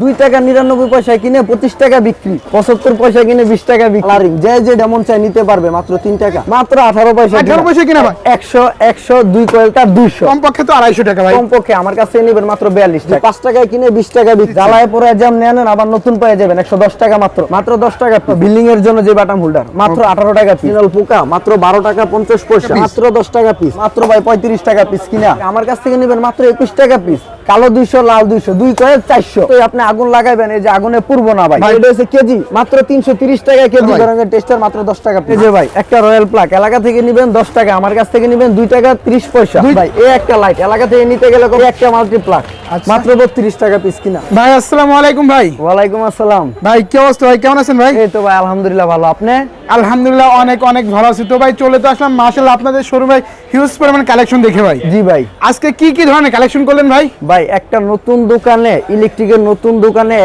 দুই টাকা নিরানব্বই পয়সায় কিনে পঁচিশ টাকা বিক্রি পঁচাত্তর পয়সা কিনে বিশ টাকা বিক্রি। যে যে যেমন চাই নিতে পারবে মাত্র তিন টাকা। মাত্র আঠারো পয়সা 18 পয়সা কিনা ভাই? একশো একশো দুই কোয়েলটা দুইশো। কমপক্ষে তো আড়াইশো টাকা ভাই। কমপক্ষে আমার কাছে নেবেন মাত্র বিয়াল্লিশ টাকা। পাঁচ টাকায় কিনে বিশ টাকা বিক্রি। জ্বালায় পরে জ্যাম নেন আবার নতুন পেয়ে যাবেন একশো দশ টাকা মাত্র। মাত্র দশ টাকা বিল্ডিং এর জন্য যে বাটাম হোল্ডার মাত্র আঠারো টাকা পিস পোকা মাত্র বারো টাকা পঞ্চাশ পয়সা। মাত্র দশ টাকা পিস মাত্র ভাই পঁয়ত্রিশ টাকা পিস কিনা। আমার কাছ থেকে নেবেন মাত্র একুশ টাকা পিস কালো দুইশো লাল দুইশো দুই কয়ে চারশো। তো আপনি আগুন লাগাইবেন এই যে আগুনে পূর্ব না ভাই। এটা হচ্ছে কেজি মাত্র তিনশো তিরিশ টাকা কেজি। টেস্টার মাত্র দশ টাকা যে ভাই একটা রয়্যাল প্লাক এলাকা থেকে নিবেন দশ টাকা আমার কাছ থেকে নিবেন দুই টাকা ত্রিশ পয়সা। ভাই এই একটা লাইট এলাকা থেকে নিতে গেলে করে একটা মাল্টি প্লাক আচ্ছা। মাত্র বত্রিশ টাকা পিস কিনা। ভাই আসসালামু আলাইকুম ভাই। ওয়ালাইকুম আসসালাম। ভাই কি অবস্থা ভাই? কেমন আছেন ভাই? এই তো ভাই আলহামদুলিল্লাহ ভালো। আপনি? আলহামদুলিল্লাহ অনেক অনেক ভালো আছি। তো ভাই চলে তো আসলাম। মাশাআল্লাহ আপনাদের শোরুমে হিউজ পরিমাণ কালেকশন দেখে ভাই। জি ভাই। আজকে কি কি ধরনের কালেকশন করলেন ভাই? ভাই একটা নতুন দোকানে ইলেকট্রিকের নতুন দোকানে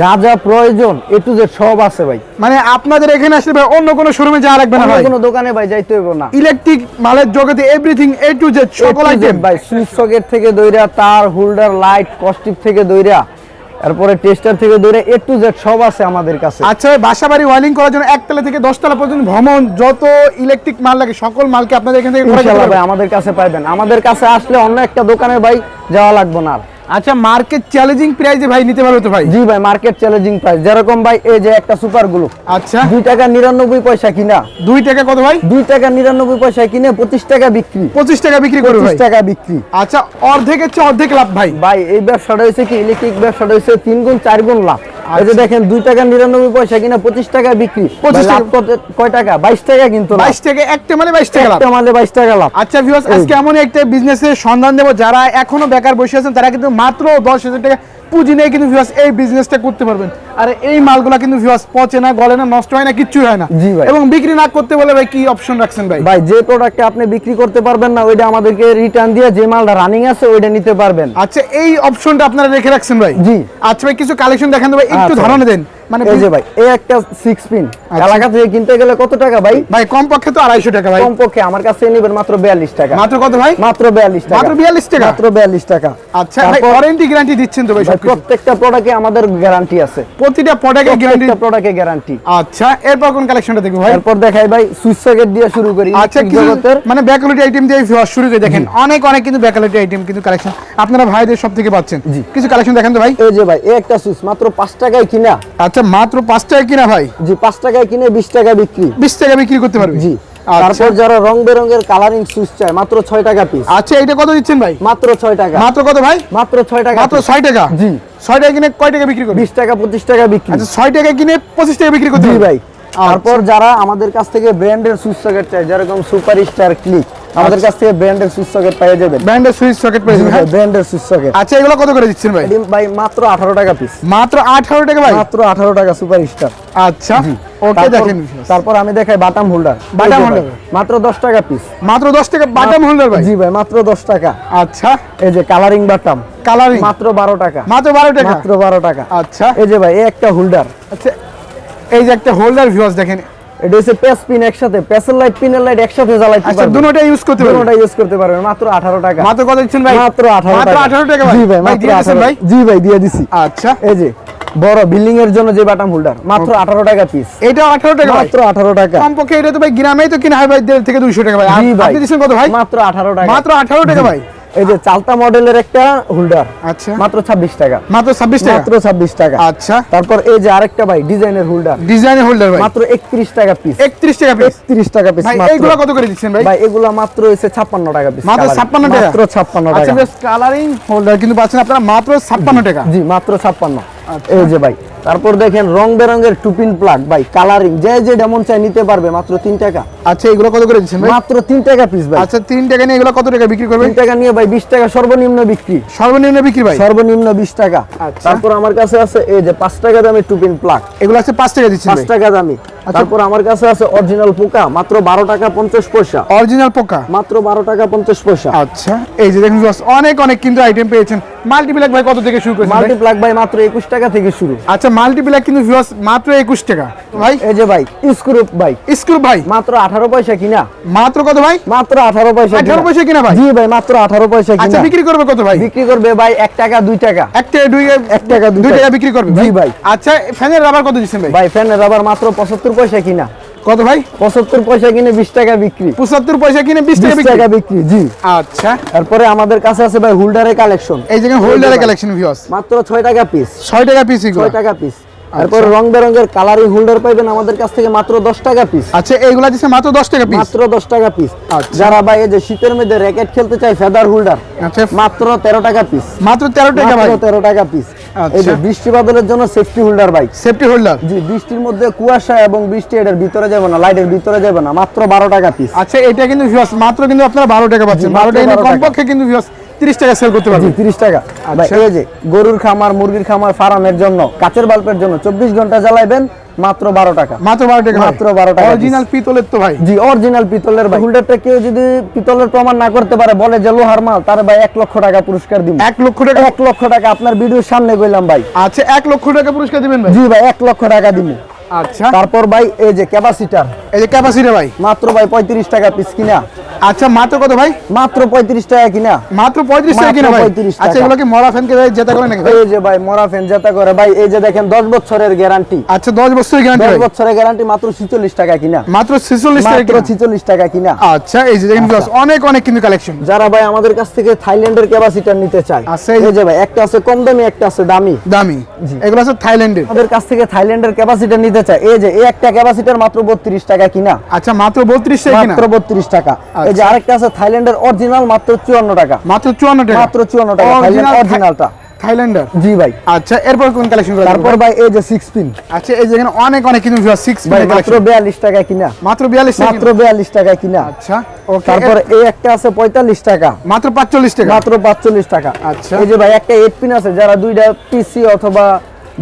যা যা প্রয়োজন এটু যে জেড সব আছে ভাই। মানে আপনাদের এখানে আসলে ভাই অন্য কোনো শোরুমে যাওয়া লাগবে না ভাই? কোনো দোকানে ভাই যাইতে হইব না। ইলেকট্রিক মালের জগতে এভরিথিং এ টু জেড সকল আইটেম ভাই সুইচ সকেট থেকে দইরা তার হোল্ডার লাইট কস্টিপ থেকে দইরা তারপরে টেস্টার থেকে ধরে এ টু জেড সব আছে আমাদের কাছে আচ্ছা বাসা বাড়ি ওয়ারিং করার জন্য একতলা থেকে দশতলা পর্যন্ত ভ্রমণ যত ইলেকট্রিক মাল লাগে সকল মালকে আপনাদের এখান থেকে। আমাদের কাছে পাইবেন আমাদের কাছে আসলে অন্য একটা দোকানে ভাই যাওয়া লাগবে না। আচ্ছা মার্কেট চ্যালেঞ্জিং প্রাইসে ভাই নিতে পারবে তো ভাই? জি ভাই মার্কেট চ্যালেঞ্জিং প্রাইস যেরকম ভাই এই যে একটা সুপার গ্লু আচ্ছা। দুই টাকা নিরানব্বই পয়সা কিনা। দুই টাকা কত ভাই? দুই টাকা নিরানব্বই পয়সা কিনে পঁচিশ টাকা বিক্রি। পঁচিশ টাকা বিক্রি পঁচিশ ভাই। টাকা বিক্রি। আচ্ছা অর্ধেকের চেয়ে অর্ধেক লাভ ভাই। ভাই এই ব্যবসাটা হয়েছে কি ইলেকট্রিক ব্যবসাটা হয়েছে তিন গুণ চার গুণ লাভ। এই যে আচ্ছা। দেখেন দুই টাকা নিরানব্বই পয়সা কিনা পঁচিশ টাকা বিক্রি। 25 টাকা। কয় টাকা? বাইশ টাকা কিন্তু। বাইশ টাকা একটা মানে বাইশ টাকা একটা মালে বাইশ টাকা লাভ। আচ্ছা ভিউয়ার্স আজকে এমন একটা বিজনেসের সন্ধান দেবো। যারা এখনও বেকার বসে আছেন তারা কিন্তু মাত্র দশ হাজার টাকা। পুঁজি নিয়ে কিন্তু ভিউয়ার্স এই বিজনেসটা করতে পারবেন। আর এই মালগুলা কিন্তু ভিউয়ার্স পচে না গলে না নষ্ট হয় না কিচ্ছু হয় না। জি ভাই। এবং বিক্রি না করতে বলে ভাই কি অপশন রাখছেন ভাই? ভাই যে প্রোডাক্টটা আপনি বিক্রি করতে পারবেন না ওইটা আমাদেরকে রিটার্ন দিয়ে যে মালটা রানিং আছে ওইটা নিতে পারবেন। আচ্ছা এই অপশনটা আপনারা রেখে রাখছেন ভাই? জি। আচ্ছা ভাই কিছু কালেকশন দেখান ভাই একটু আচ্ছা। ধারণা দেন। মানে এই যে ভাই এই একটা সিক্স পিন এলাকা থেকে কিনতে গেলে কত টাকা ভাই? ভাই কম পক্ষে তো আড়াইশো টাকা ভাই। কমপক্ষে আমার কাছে নেবেন মাত্র বিয়াল্লিশ টাকা। মাত্র কত ভাই? মাত্র বিয়াল্লিশ টাকা। মাত্র 42 টাকা? মাত্র বিয়াল্লিশ টাকা। আচ্ছা ভাই ওয়ারেন্টি গ্যারান্টি দিচ্ছেন তো ভাই? প্রত্যেকটা প্রোডাক্টে আমাদের গ্যারান্টি আছে। প্রতিটা প্রোডাক্টে গ্যারান্টি প্রোডাক্টে গ্যারান্টি আচ্ছা এরপর কোন কালেকশনটা দেখব ভাই? এরপর দেখাই ভাই সুইচ সকেট দিয়ে শুরু করি আচ্ছা জগতের। মানে ব্যাকলিটি আইটেম দিয়ে শুরু করে দেখেন অনেক অনেক কিন্তু ব্যাকলিটি আইটেম কিন্তু কালেকশন আপনারা ভাইদের সব থেকে পাচ্ছেন। জি। কিছু কালেকশন দেখেন তো ভাই। এই যে ভাই এই একটা সুইচ মাত্র পাঁচ টাকায় কিনা। আচ্ছা মাত্র পাঁচ টাকায় কিনা ভাই? জি পাঁচ টাকায় কিনে বিশ টাকা বিক্রি। বিশ টাকা বিক্রি করতে পারবে? জি। তারপর যারা রং বেরঙের কালারিং সুইচ চায় মাত্র ছয় টাকা পিস আচ্ছা এটা কত দিচ্ছেন ভাই? মাত্র ছয় টাকা। মাত্র কত ভাই? মাত্র ছয় টাকা মাত্র ছয় টাকা? জি। ছয় টাকা কিনে কয় টাকা বিক্রি করবে বিশ টাকা পঁচিশ টাকা বিক্রি। আচ্ছা ছয় টাকা কিনে পঁচিশ টাকা বিক্রি করতে ভাই। তারপর যারা আমাদের কাছ থেকে ব্র্যান্ডের সুইচ সকেট চায় যেরকম সুপার স্টার ক্লিক আমাদের কাছ থেকে ব্র্যান্ডের সুইচ সকেট পেয়ে যাবেন। ব্র্যান্ডের সুইচ সকেট পেয়ে যাবেন হ্যাঁ? ব্র্যান্ডের সুইচ সকেট আচ্ছা এগুলো কত করে দিচ্ছেন ভাই? ভাই মাত্র আঠারো টাকা পিস মাত্র আঠারো টাকা ভাই? মাত্র আঠারো টাকা সুপার স্টার আচ্ছা ওকে দেখেন তারপর আমি দেখাই বাটাম হোল্ডার। বাটাম holder। মাত্র দশ টাকা পিস মাত্র দশ টাকা বাটাম হোল্ডার ভাই? জি ভাই মাত্র দশ টাকা। আচ্ছা। এই যে কালারিং বাটাম। কালারিং মাত্র বারো টাকা। মাত্র বারো টাকা? মাত্র বারো টাকা। আচ্ছা। এই যে ভাই এই একটা হোল্ডার। আচ্ছা এই যে একটা হোল্ডার ভিউয়ার্স দেখেন। এটা হচ্ছে পেস পিন একসাথে। লাইট পিনের লাইট একসাথে জ্বালাইতে আচ্ছা দুটোটা ইউজ করতে পারবেন। দুটোটা ইউজ করতে পারবেন। মাত্র আঠারো টাকা। মাত্র কত দিচ্ছেন ভাই? মাত্র আঠারো মাত্র টাকা। আঠারো টাকা ভাই। জি ভাই ভাই মাত্র 18 ভাই? জি ভাই দিয়ে দিছি। আচ্ছা। এই যে বড় বিল্ডিং এর জন্য যে বাটাম হোল্ডার মাত্র আঠারো টাকা পিস এটা আঠারো টাকা মাত্র আঠারো টাকা। কমপক্ষে এটা তো ভাই গ্রামেই তো কিনা হয় ভাই দেড় থেকে দুইশো টাকা ভাই। আপনি দিচ্ছেন কত ভাই? মাত্র আঠারো টাকা। মাত্র আঠারো টাকা ভাই। এই যে চালতা মডেলের একটা হোল্ডার। আচ্ছা। মাত্র ছাব্বিশ টাকা। মাত্র ছাব্বিশ টাকা? মাত্র ছাব্বিশ টাকা। আচ্ছা। তারপর এই যে আরেকটা ভাই ডিজাইনের হোল্ডার। ডিজাইনের হোল্ডার ভাই। মাত্র একত্রিশ টাকা পিস একত্রিশ টাকা পিস একত্রিশ টাকা পিস ভাই এইগুলো কত করে দিচ্ছেন ভাই? ভাই এগুলা মাত্র হচ্ছে ছাপ্পান্ন টাকা পিস মাত্র 56 টাকা? মাত্র ছাপ্পান্ন আচ্ছা টাকা। বেশ কালারিং হোল্ডার কিন্তু পাচ্ছেন আপনারা মাত্র ছাপ্পান্ন টাকা। জি মাত্র ছাপ্পান্ন। আচ্ছা। এই যে ভাই তারপর দেখেন রং বেরঙের টুপিন প্লাগ ভাই কালারিং যে যে যেমন চাই নিতে পারবে মাত্র তিন টাকা। আচ্ছা এগুলো কত করে দিচ্ছেন মাত্র তিন টাকা পিস ভাই। আচ্ছা তিন টাকা নিয়ে এগুলো কত টাকা বিক্রি করবেন? টাকা নিয়ে ভাই বিশ টাকা সর্বনিম্ন বিক্রি। সর্বনিম্ন বিক্রি ভাই? সর্বনিম্ন বিশ টাকা। আচ্ছা। তারপর আমার কাছে আছে এই যে পাঁচ টাকা দামি টুপিন প্লাগ এগুলো আছে পাঁচ টাকা দিচ্ছি পাঁচ টাকা দামি। তারপর আমার কাছে আছে অরিজিনাল পোকা মাত্র বারো টাকা পঞ্চাশ পয়সা। অরিজিনাল পোকা? মাত্র বারো টাকা পঞ্চাশ পয়সা। আচ্ছা এই যে দেখুন অনেক অনেক কিন্তু আইটেম পেয়েছেন। মাল্টিপ্লাক ভাই কত থেকে শুরু করছেন মাল্টিপ্লাক ভাই মাত্র একুশ টাকা থেকে শুরু। আচ্ছা মাল্টিপ্লাক কিন্তু ভিউয়ার্স মাত্র একুশ টাকা। ভাই? এই যে ভাই স্ক্রু ভাই। স্ক্রু ভাই? মাত্র আঠারো পয়সা কিনা। মাত্র কত ভাই? মাত্র আঠারো পয়সা 18 পয়সা কিনা ভাই? জি ভাই মাত্র আঠারো পয়সা আচ্ছা বিক্রি করবে কত ভাই? বিক্রি করবে ভাই এক টাকা দুই টাকা। এক টাকা দুই এক টাকা, দুই দুই টাকা। টাকা। বিক্রি করবে জি ভাই। আচ্ছা ফ্যানের রাবার কত দিচ্ছেন ভাই? ভাই ফ্যানের আবার মাত্র পঁচাত্তর পয়সা কিনা। কত ভাই? পঁচাত্তর পয়সা কিনে বিশ টাকা বিক্রি। পঁচাত্তর পয়সা কিনে বিশ টাকা বিক্রি? জি। আচ্ছা। তারপরে আমাদের কাছে আছে ভাই হোল্ডারের কালেকশন এই জায়গায় হোল্ডারের কালেকশন ভিউয়ার্স মাত্র ছয় টাকা পিস ছয় টাকা পিস ছয় টাকা পিস তারপরে রং বেরঙের কালারিং হোল্ডার পাইবেন আমাদের কাছ থেকে মাত্র দশ টাকা পিস আচ্ছা এইগুলা দিচ্ছে মাত্র দশ টাকা পিস মাত্র দশ টাকা পিস আচ্ছা। যারা ভাই এই যে শীতের মধ্যে র্যাকেট খেলতে চায় ফেদার হোল্ডার আচ্ছা। মাত্র তেরো টাকা পিস মাত্র তেরো টাকা মাত্র তেরো টাকা পিস এই যে আচ্ছা। বৃষ্টি বাদলের জন্য safety holder bike safety holder জি বৃষ্টির মধ্যে কুয়াশা এবং বৃষ্টি এটার ভিতরে যাবে না লাইটের ভিতরে যাবে না মাত্র বারো টাকা পিস আচ্ছা এটা কিন্তু ভিউয়ার্স মাত্র কিন্তু আপনারা বারো টাকা পাচ্ছেন। টাকা কিন্তু 12 টাকা। কমপক্ষে কিন্তু ভিউয়ার্স তিরিশ টাকা সেল করতে পারবেন। টাকা। আচ্ছা। এই যে গরুর খামার মুরগির খামার ফার্মের জন্য কাচের বাল্বের জন্য চব্বিশ ঘণ্টা জ্বালাইবেন। মাত্র বারো টাকা। মাত্র বারো টাকা মাত্র 12 টাকা অরিজিনাল পিতলের তো ভাই। জি অরিজিনাল পিতলের ভাই। হোল্ডারটা কেউ যদি পিতলের প্রমাণ না করতে পারে বলে যে লোহার মাল তার ভাই এক লক্ষ টাকা পুরস্কার দিব। এক লক্ষ টাকা? এক লক্ষ টাকা আপনার ভিডিওর সামনে কইলাম ভাই। আচ্ছা এক লক্ষ টাকা পুরস্কার দিবেন ভাই? জি ভাই এক লক্ষ টাকা দিব। আচ্ছা। তারপর ভাই এই যে ক্যাপাসিটার। এই যে ক্যাপাসিটি ভাই। মাত্র ভাই পঁয়ত্রিশ টাকা পিস কিনা। আচ্ছা মাত্র কত ভাই? মাত্র পঁয়ত্রিশ টাকা কিনা। মাত্র পঁয়ত্রিশ টাকা কিনা ভাই? আচ্ছা এগুলো কি মরা ফ্যানকে ভাই জেতা করে নাকি এই যে ভাই মরা ফ্যান যেটা করে। ভাই এই যে দেখেন দশ বছরের গ্যারান্টি আচ্ছা দশ বছরের গ্যারান্টি দশ ভাই। বছরের গ্যারান্টি মাত্র ছিচল্লিশ টাকা কিনা। মাত্র ছেচল্লিশ টাকা মাত্র কিনা। ছিচল্লিশ টাকা কিনা। আচ্ছা এই যে দেখেন viewers, অনেক অনেক কিন্তু কালেকশন যারা ভাই আমাদের কাছ থেকে থাইল্যান্ডের ক্যাপাসিটার নিতে চায় আচ্ছা, এই যে ভাই একটা আছে কম দামি একটা আছে দামি। দামি। এগুলো আছে থাইল্যান্ডের। আমাদের কাছ থেকে থাইল্যান্ডের ক্যাপাসিটার নিতে চায় এই যে এই একটা ক্যাপাসিটার মাত্র বত্রিশ টাকা কিনা? আচ্ছা মাত্র বত্রিশ টাকা কিনা? মাত্র বত্রিশ টাকা। এই যে আচ্ছা। আরেকটা আছে থাইল্যান্ডের অরিজিনাল মাত্র চুয়ান্ন টাকা। মাত্র চুয়ান্ন টাকা? মাত্র 54 টাকা, originalটা। থাইল্যান্ডার? জি ভাই। আচ্ছা এরপর কোন কালেকশন তারপর ভাই এই যে সিক্স পিন আচ্ছা এই যে এখানে অনেক অনেক কিন্তু সিক্স ভাই মাত্র বিয়াল্লিশ টাকা কিনা। মাত্র বিয়াল্লিশ টাকা মাত্র বিয়াল্লিশ টাকা কিনা। আচ্ছা ওকে তারপর এই একটা আছে পঁয়তাল্লিশ টাকা। মাত্র পাঁচচল্লিশ টাকা? মাত্র পাঁচচল্লিশ টাকা। আচ্ছা। এই যে ভাই একটা এইট পিন আছে যারা দুইটা পিসি অথবা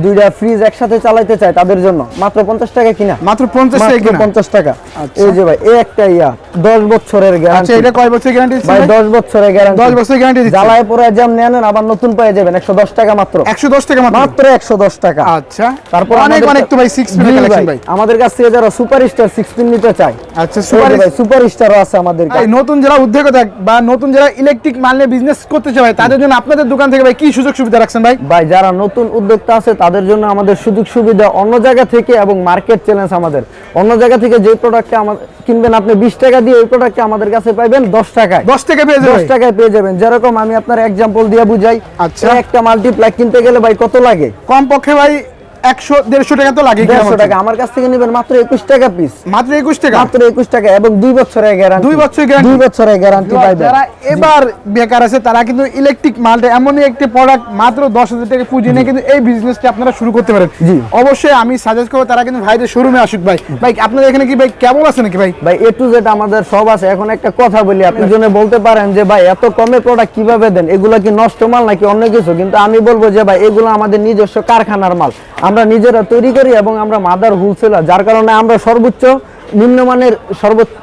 দুইটা ফ্রিজ একসাথে চালাইতে চায় তাদের জন্য। মাত্র পঞ্চাশ টাকা কিনা? মাত্র পঞ্চাশ টাকা কিনা? পঞ্চাশ টাকা। আচ্ছা। এই যে ভাই এই একটা ইয়া দশ বছরের আচ্ছা গ্যারান্টি এটা কয় বছর গ্যারান্টি ভাই দশ বছরের গ্যারান্টি দশ বছর গ্যারান্টি জ্বালায় পরে যেমন নেন আবার নতুন পেয়ে যাবেন একশো দশ টাকা মাত্র। একশো দশ টাকা মাত্র? একশো দশ টাকা। আচ্ছা। তারপর অনেক অনেক তো ভাই সিক্স কালেকশন ভাই আমাদের কাছ থেকে যারা সুপার স্টার সিক্স পিন নিতে চায় আচ্ছা সুপার সুপার স্টারও আছে আমাদের কাছে। নতুন যারা উদ্যোক্তা বা নতুন যারা ইলেকট্রিক মাল নিয়ে বিজনেস করতে চায় তাদের জন্য আপনাদের দোকান থেকে ভাই কি সুযোগ সুবিধা রাখছেন ভাই? ভাই যারা নতুন উদ্যোক্তা আছে তাদের জন্য আমাদের সুযোগ সুবিধা অন্য জায়গা থেকে এবং মার্কেট চ্যালেঞ্জ আমাদের। অন্য জায়গা থেকে যে প্রোডাক্টটা আমাদের কিনবেন আপনি বিশ টাকা দিয়ে ওই প্রোডাক্টটা আমাদের কাছে পাইবেন দশ টাকায়। দশ টাকা পেয়ে দশ টাকায় পেয়ে যাবেন। যেরকম আমি আপনার এক্সাম্পল দিয়ে বুঝাই আচ্ছা। একটা মাল্টিপ্লাই কিনতে গেলে ভাই কত লাগে? কমপক্ষে ভাই একশো দেড়শো টাকা তো লাগে দেড়শো টাকা। আমার কাছ থেকে নেবেন মাত্র একুশ টাকা পিস মাত্র একুশ টাকা? মাত্র একুশ টাকা এবং দুই বছরের গ্যারান্টি দুই? দুই বছরের গ্যারান্টি পাইবেন। যারা এবার বেকার আছে তারা কিন্তু ইলেকট্রিক মালটা এমনই একটি প্রোডাক্ট মাত্র দশ হাজার টাকা পুঁজি নিয়ে কিন্তু এই বিজনেসটা আপনারা শুরু করতে পারেন। জি। অবশ্যই আমি সাজেস্ট করব তারা কিন্তু ভাইদের শোরুমে আসুক ভাই। ভাই আপনাদের এখানে কি ভাই কেমন আছে নাকি ভাই? ভাই এ টু জেড আমাদের সব আছে। এখন একটা কথা বলি আপনি জন্য বলতে পারেন যে ভাই এত কমে প্রোডাক্ট কীভাবে দেন? এগুলো কি নষ্ট মাল নাকি অন্য কিছু? কিন্তু আমি বলব যে ভাই এগুলো আমাদের নিজস্ব কারখানার মাল। আমরা নিজেরা তৈরি করি এবং আমরা মাদার হোলসেলার যার কারণে আমরা সর্বোচ্চ নিম্নমানের সর্বোচ্চ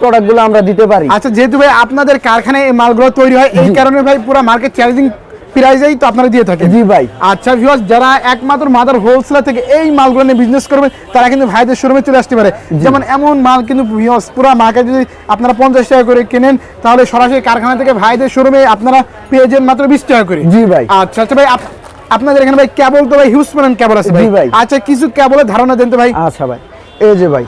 প্রোডাক্টগুলো আমরা দিতে পারি। আচ্ছা যেহেতু ভাই আপনাদের কারখানায় এই মালগুলো তৈরি হয় এই কারণে ভাই পুরো মার্কেট চ্যালেঞ্জিং প্রাইজেই তো আপনারা দিয়ে থাকেন। জি ভাই। আচ্ছা ভিউয়ার্স যারা একমাত্র মাদার হোলসেলার থেকে এই মালগুলো নিয়ে বিজনেস করবেন তারা কিন্তু ভাইদের শোরুমে চলে আসতে পারে। যেমন এমন মাল কিন্তু ভিউয়ার্স পুরো মার্কেট যদি আপনারা পঞ্চাশ টাকা করে কেনেন তাহলে সরাসরি কারখানা থেকে ভাইদের শোরুমে আপনারা পেয়ে যান মাত্র বিশ টাকা করে। জি ভাই। আচ্ছা আচ্ছা ভাই আপনাদের এখানে ভাই কেবল তো ভাই হিউজ পরিমাণ কেবল আছে ভাই। ভাই। আচ্ছা কিছু কেবলের ধারণা দেন তো ভাই। আচ্ছা ভাই। এই যে ভাই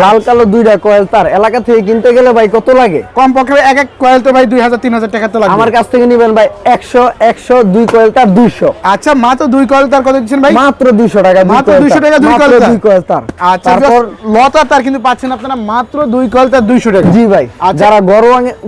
লাল কালো দুইটা কয়েল তার। এলাকা থেকে কিনতে গেলে ভাই কত লাগে? কম পক্ষে এক এক কয়েল তো ভাই দুই হাজার তিন হাজার টাকা তো লাগবে। আমার কাছ থেকে নিবেন ভাই একশো একশো দুই কয়েল তার দুইশো। আচ্ছা মাত্র দুই কয়েল তার কত দিচ্ছেন ভাই? মাত্র দুইশো টাকা মাত্র কয়েল 200 তার। টাকা দুই কয়েল দুই কয়েল তার। আচ্ছা তারপর লতা তার কিন্তু পাচ্ছেন আপনারা মাত্র দুই কয়েল তার দুইশো টাকা। জি ভাই আচ্ছা। যারা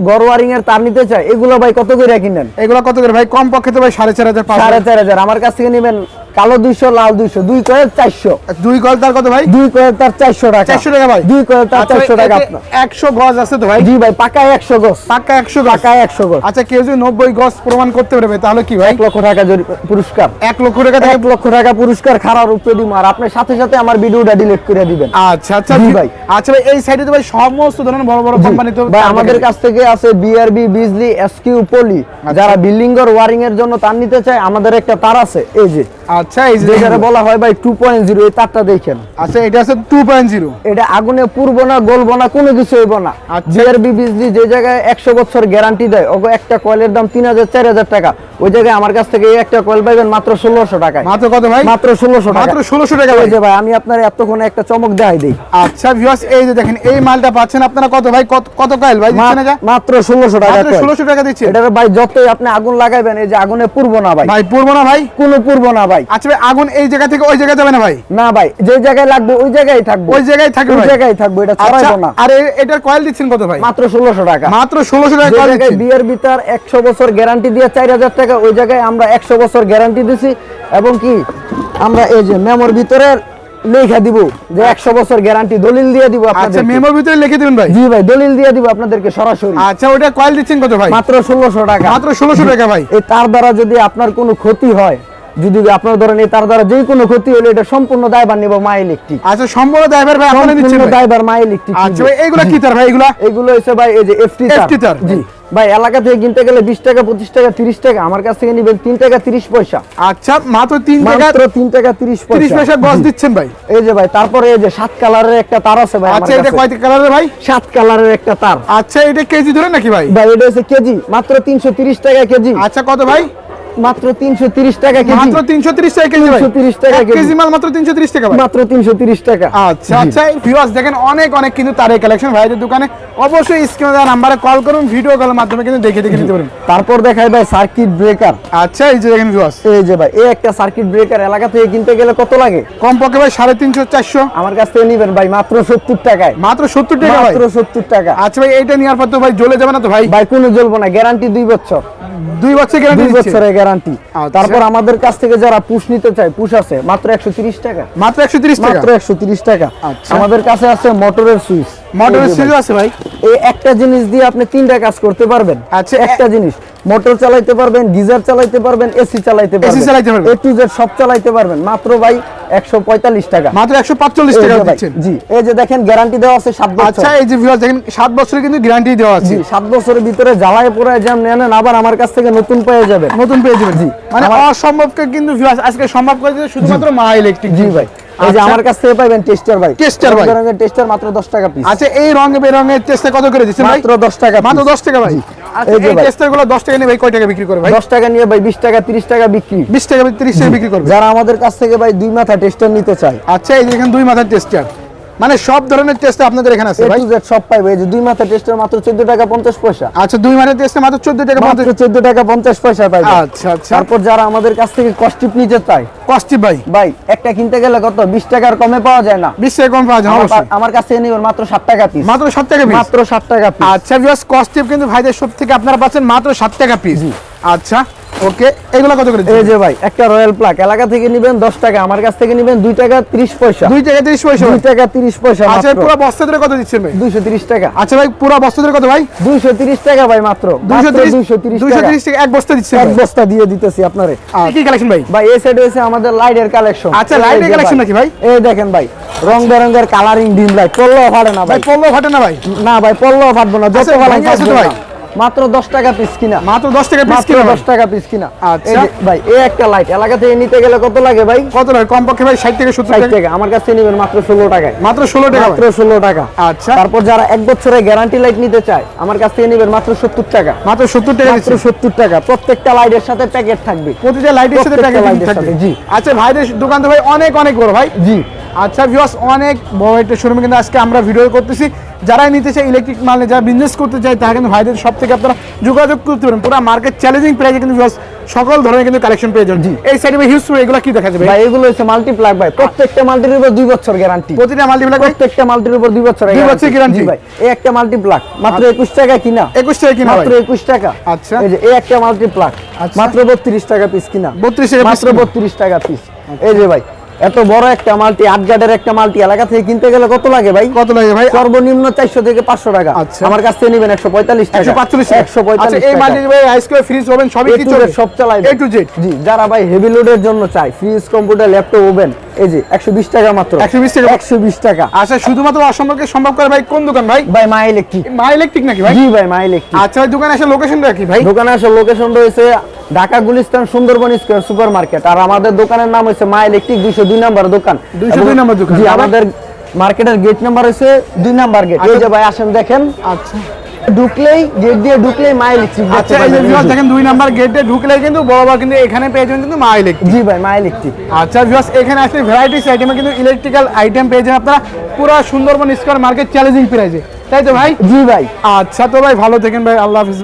গরোয়ারিং এর তার নিতে চায় এগুলো ভাই কত করে কিনেন? এগুলো কত করে ভাই? কম পক্ষে তো ভাই সাড়ে চার হাজার। সাড়ে। চার হাজার। আমার কাছ থেকে নিবেন কালো দুইশো লাল দুইশো দুই কয়েল চারশো। দুই কল তার কত ভাই? দুই কয়েল তার চারশো টাকা। চারশো টাকা ভাই। দুই কয়েল তার আচ্ছা চারশো টাকা আপনার। একশো গজ আছে তো ভাই? জি ভাই পাকায় একশো গজ। পাক্কা একশো পাকায় একশো গজ। আচ্ছা কেউ যদি নব্বই গজ প্রমাণ করতে পারবে তাহলে কি ভাই? এক লক্ষ টাকা পুরস্কার। এক লক্ষ টাকা এক লক্ষ টাকা পুরস্কার খারাপ দিব আর আপনার সাথে সাথে আমার ভিডিওটা ডিলিট করে দিবেন। আচ্ছা আচ্ছা জি জি ভাই। আচ্ছা ভাই এই সাইডে তো ভাই সমস্ত ধরনের বড় বড় কোম্পানি তো ভাই আমাদের কাছ থেকে আছে বিআরবি বিজলি এসকিউ পলি আচ্ছা। যারা বিল্ডিং এর ওয়ারিং এর জন্য তার নিতে চায় আমাদের একটা তার আছে এই যে। আচ্ছা এই যে যেটা বলা হয় ভাই টু পয়েন্ট জিরো এই তারটা দেখেন। আচ্ছা এটা আছে টু পয়েন্ট জিরো এটা আগুনে পুরবো না গলবো না কোনো কিছু হইব না। আচ্ছা। বিআরবি বিজলি যে জায়গায় একশো বছর গ্যারান্টি দেয় ওগো একটা কয়েলের দাম তিন হাজার চার হাজার টাকা। ওই জায়গায় আমার কাছ থেকে এই একটা কয়েল পাইবেন মাত্র ষোলোশো টাকায়। মাত্র কত ভাই? মাত্র ষোলোশো টাকা মাত্র ষোলোশো টাকা এই ভাই। যে ভাই আমি আপনার এতক্ষণে একটা চমক দেখাই দিই। আচ্ছা ভিউয়ার্স এই যে দেখেন এই মালটা পাচ্ছেন আপনারা কত ভাই? কত কত কয়েল ভাই? দিচ্ছেন এটা? মাত্র ষোলোশো টাকা মাত্র কয়েল। ষোলোশো টাকা দিচ্ছেন। এটার ভাই যতই আপনি আগুন লাগাইবেন এই যে আগুনে পুরবো না ভাই। ভাই পড়ব না ভাই? কোনো পুরবো না ভাই। আচ্ছা ভাই আগুন এই জায়গা থেকে ওই জায়গায় যাবে না ভাই? না ভাই যে জায়গায় লাগবে ওই জায়গায় থাকবে। ওই জায়গায় থাকবে ওই জায়গায় থাকবে এটা আচ্ছা ছড়াইবো না। আর এটার কয়েল দিচ্ছেন কত ভাই? মাত্র ষোলোশো টাকা। মাত্র ষোলোশো টাকা কয়েল দিচ্ছেন। বিয়ের ভিতর একশো বছর গ্যারান্টি দিয়ে চার হাজার টাকা ওই জায়গায় আমরা একশো বছর গ্যারান্টি দিছি। এবং কি আমরা এই যে মেমোর ভিতরে লেখা দিব যে একশো বছর গ্যারান্টি দলিল দিয়ে দিব আপনাদের আচ্ছা মেমোর ভিতরে লিখে দিবেন ভাই। জি ভাই দলিল দিয়ে দিব আপনাদেরকে সরাসরি। আচ্ছা ওটা কয়েল দিচ্ছেন কত ভাই? মাত্র ষোলোশো টাকা। মাত্র ষোলোশো টাকা ভাই। এই তার দ্বারা যদি আপনার কোনো ক্ষতি হয় যদি আপনার ধরেন এই তার দ্বারা যে কোনো ক্ষতি হলে এটা সম্পূর্ণ দায়ভার নিব মা ইলেকট্রিক আচ্ছা সম্পূর্ণ ড্রাইভার ভাই আপনারা দিচ্ছেন সম্পূর্ণ? দায়ভার মা ইলেকট্রিক আচ্ছা ভাই এইগুলা কি তার ভাই এগুলা? এগুলো হচ্ছে ভাই এই যে এফটি FT তার। জি। ভাই। এলাকা থেকে কিনতে গেলে বিশ টাকা পঁচিশ টাকা তিরিশ টাকা আমার কাছ থেকে নিবেন তিন টাকা তিরিশ পয়সা। আচ্ছা মাত্র তিন টাকা মাত্র তিন টাকা তিরিশ তিরিশ পয়সা গজ দিচ্ছেন ভাই। এই যে ভাই তারপরে এই যে সাত কালারের একটা তার আছে ভাই আচ্ছা এটা। কয়টি কালারের ভাই? সাত কালারের একটা তার। আচ্ছা এটা কেজি ধরে নাকি ভাই? ভাই এটা হচ্ছে কেজি মাত্র তিনশো তিরিশ টাকা কেজি। আচ্ছা কত ভাই? মাত্র তিনশো তিরিশ টাকা কেজি। মাত্র তিনশো তিরিশ টাকা কেজি ভাই। 330 টাকা কেজি। কেজি মাল মাত্র তিনশো তিরিশ টাকা ভাই। মাত্র তিনশো তিরিশ টাকা। আচ্ছা আচ্ছা ভিউয়ার্স দেখেন অনেক অনেক কিন্তু তারের কালেকশন ভাইদের দোকানে অবশ্যই স্ক্রিনে দেওয়া নাম্বারে কল করুন ভিডিও কলের মাধ্যমে কিন্তু দেখে দেখে নিতে পারেন তারপর দেখাই ভাই সার্কিট ব্রেকার আচ্ছা এই যে দেখেন ভিউয়ার্স এই যে ভাই এই একটা সার্কিট ব্রেকার এলাকা থেকে কিনতে গেলে কত লাগে? কমপক্ষে ভাই সাড়ে তিনশো চারশো। আমার কাছ থেকে নিবেন ভাই মাত্র সত্তর টাকায়। মাত্র সত্তর টাকা ভাই। মাত্র সত্তর টাকা। আচ্ছা ভাই এইটা নেওয়ার পর তো ভাই জ্বলে যাবে না তো ভাই? ভাই কোনো জ্বলবো না গ্যারান্টি দুই বছর। দুই বছর গ্যারান্টি দুই বছরের গ্যারান্টি আচ্ছা। তারপর আমাদের কাছ থেকে যারা পুশ নিতে চায় পুশ আছে মাত্র একশো তিরিশ টাকা। মাত্র একশো তিরিশ টাকা? মাত্র একশো তিরিশ টাকা। আচ্ছা। আমাদের কাছে আছে মোটরের সুইচ মোটরের ভাই, আছে ভাই। এই একটা জিনিস দিয়ে আপনি তিনটা কাজ করতে পারবেন। আচ্ছা, একটা জিনিস মোটর চালাইতে পারবেন গিজার চালাইতে পারবেন এসি চালাইতে পারবেন। চালাইতে পারবেন। এ টু জেড সব চালাইতে পারবেন। মাত্র ভাই একশো পঁয়তাল্লিশ টাকা। মাত্র একশো পাঁচচল্লিশ এই টাকা দিচ্ছেন। জি এই যে দেখেন গ্যারান্টি দেওয়া আছে সাত বছর। আচ্ছা এই যে ভিউয়ার দেখেন সাত বছরের কিন্তু গ্যারান্টি দেওয়া আছে। জি সাত বছরের ভিতরে জ্বালায় পোড়ায় জ্যাম নেন আবার আমার কাছ থেকে নতুন পেয়ে যাবেন। নতুন পেয়ে যাবেন জি। মানে অসম্ভবকে কিন্তু ভিউয়ার আজকে সম্ভব করে দিতে শুধুমাত্র মা ইলেকট্রিক জি ভাই। এই যে আচ্ছা। আমার কাছ থেকে পাইবেন টেস্টার ভাই Tester ভাই। রঙের টেস্টার মাত্র দশ টাকা পিস আচ্ছা এই রঙে বেরঙের টেস্টে কত করে দিচ্ছেন ভাই? মাত্র টাকা মাত্র piece। দশ টাকা ভাই। এই টাকা নিয়ে ভাই কয় টাকা বিক্রি করে ভাই? টাকা নিয়ে ভাই বিশ টাকা তিরিশ টাকা বিক্রি। বিশ টাকা তিরিশ টাকা বিক্রি করবে। যারা আমাদের কাছ থেকে ভাই দুই মাথা টেস্টার নিতে চায়। আচ্ছা এই দেখেন দুই মাথার টেস্টার মানে সব ধরনের টেস্ট আপনাদের এখানে আছে ভাই? জেড সব পাইবে। এই যে দুই মাথা টেস্টার মাত্র চোদ্দ টাকা পঞ্চাশ পয়সা। আচ্ছা দুই মাথার টেস্টে মাত্র চোদ্দ টাকা মাত্র পঞ্চাশ চোদ্দ টাকা পঞ্চাশ পয়সা পাইবে। আচ্ছা আচ্ছা। তারপর যারা আমাদের কাছ থেকে কস্টিপ নিতে চায় কস্টি ভাই? ভাই একটা কিনতে গেলে কত? বিশ টাকার কমে পাওয়া যায় না। বিশ টাকা কম পাওয়া যায় অবশ্যই। পা- আমার কাছ নিবেন মাত্র ষাট টাকা পিস মাত্র ষাট টাকা piece? মাত্র ষাট টাকা পিস আচ্ছা ভিউয়ার্স কস্টিপ কিন্তু ভাইদের সব থেকে আপনারা পাচ্ছেন মাত্র ষাট টাকা পিস আচ্ছা। ওকে এগুলো কত করে এই যে ভাই একটা রয়্যাল প্লাক। এলাকা থেকে নিবেন দশ টাকা আমার কাছ থেকে নিবেন দুই টাকা ত্রিশ পয়সা। দুই টাকা তিরিশ পয়সা? দুই টাকা তিরিশ পয়সা আচ্ছা পুরো বস্তা ধরে কত দিচ্ছেন ভাই? দুইশো তিরিশ টাকা। আচ্ছা ভাই পুরো বস্তা ধরে কত ভাই? দুইশো তিরিশ টাকা ভাই মাত্র। দুইশো তিরিশ দুইশো তিরিশ দুইশো টাকা। এক বস্তা দিচ্ছেন এক বস্তা দিয়ে দিতেছি আপনারে। কি কালেকশন ভাই? ভাই এই সাইডে হচ্ছে আমাদের লাইটের কালেকশন আচ্ছা, এর collection নাকি ভাই? এই দেখেন ভাই রং বেরঙের কালারিং ডিম লাইট পড়লেও ফাটে না ভাই ভাই। পনেরো ফাটে না ভাই? না ভাই পড়লেও ফাটবো না যত আচ্ছা, ভালো আছে ভাই? মাত্র দশ টাকা পিস কিনা। মাত্র দশ টাকা পিস কিলো দশ টাকা পিস কিনা। আচ্ছা। ভাই এই একটা লাইট এলাকা থেকে নিতে গেলে কত লাগে ভাই? কত লাগে? কমপক্ষে ভাই ষাট থেকে সত্তর ষাট টাকা। টাকা আমার কাছে নিবেন মাত্র ষোলো টাকায়। মাত্র ষোলো টাকা মাত্র ভাই। ষোলো টাকা। আচ্ছা। তারপর যারা এক বছরের গ্যারান্টি লাইট নিতে চায় আমার কাছ থেকে নিবেন মাত্র সত্তর টাকা। মাত্র সত্তর টাকা মাত্র দিচ্ছেন সত্তর টাকা। প্রত্যেকটা লাইটের সাথে প্যাকেট থাকবে। প্রতিটা লাইটের সাথে এর থাকবে। জি। আচ্ছা ভাইদের দোকান তো ভাই অনেক অনেক বড় ভাই। জি। আচ্ছা ভিউয়ার্স অনেক বড় একটা শোরুমে কিন্তু আজকে আমরা ভিডিও করতেছি। যারাই নিতে চায় ইলেকট্রিক মাল নিয়ে যারা বিজনেস করতে চায় তারা কিন্তু ভাইদের সব থেকে আপনারা যোগাযোগ করতে পারেন। পুরো মার্কেট চ্যালেঞ্জিং প্রাইসে কিন্তু viewers সকল ধরনের কিন্তু কালেকশন পেয়ে যাবেন। এই সাইডে হিউজ এগুলো কি দেখা যাবে ভাই এগুলো হচ্ছে মাল্টিপ্লাগ ভাই। প্রত্যেকটা মাল্টির উপর দুই বছর গ্যারান্টি প্রতিটা মাল্টিপ্লাক প্রত্যেকটা মাল্টির উপর দুই বছর দুই বছর guarantee? ভাই এই একটা মাল্টিপ্লাগ মাত্র একুশ টাকা কিনা। একুশ টাকা কিনা মাত্র একুশ টাকা। আচ্ছা। এই যে এই একটা মাল্টিপ্লাগ আচ্ছা। মাত্র বত্রিশ টাকা পিস কিনা। 32 টাকা মাত্র কিনা। বত্রিশ টাকা পিস এই যে ভাই এত বড় একটা মাল্টি আট গার্ডের একটা মাল্টি এলাকা থেকে কিনতে গেলে কত লাগে ভাই? কত লাগে ভাই? সর্বনিম্ন চারশো থেকে পাঁচশো টাকা। আচ্ছা। আমার কাছ থেকে নেবেন একশো পঁয়তাল্লিশ টাকা। একশো পাঁচচল্লিশ একশো আচ্ছা পঁয়তাল্লিশ এই মাল্টি ভাই আইস করে ফ্রিজ ওভেন সবই কি চলবে? সব চালাই এ টু জেড জি যারা ভাই হেভি লোডের জন্য চাই ফ্রিজ কম্পিউটার ল্যাপটপ ওভেন এই যে একশো বিশ টাকা মাত্র। 120 টাকা? একশো বিশ টাকা। আচ্ছা শুধুমাত্র অসম্ভবকে সম্ভব করে ভাই কোন দোকান ভাই? ভাই মা ইলেকট্রিক মা ইলেকট্রিক নাকি ভাই? জি ভাই মা ইলেকট্রিক আচ্ছা ভাই দোকানে এসে লোকেশনটা কি ভাই? দোকানে আসার লোকেশন রয়েছে Dhaka Gulistan Sundarban square super market আর আমাদের দোকানের নাম হচ্ছে মা ইলেকট্রিক দুইশো দুই নাম্বার দোকান। 202 এবং- নাম্বার দোকান। আমাদের মার্কেটের গেট নাম্বার হচ্ছে দুই নাম্বার গেট। এই যে ভাই আসেন দেখেন। আচ্ছা। ঢুকলেই গেট দিয়ে ঢুকলেই মা ইলেকট্রিক আচ্ছা ভিউয়ার্স দেখেন দুই নাম্বার গেটে ঢুকলে কিন্তু কিন্তু এখানে পেয়ে যাবেন কিন্তু মা ইলেকট্রিক জি ভাই মা ইলেকট্রিক আচ্ছা ভিউয়ার্স এখানে আসলে ভ্যারাইটিস আইটেমে কিন্তু ইলেকট্রিক্যাল আইটেম পেয়ে যাবেন আপনারা। পুরো সুন্দরবন স্কয়ার মার্কেট চ্যালেঞ্জিং প্রাইসে তাই তো ভাই? জি ভাই। আচ্ছা তো ভাই ভালো থাকেন ভাই আল্লাহ হাফিজ।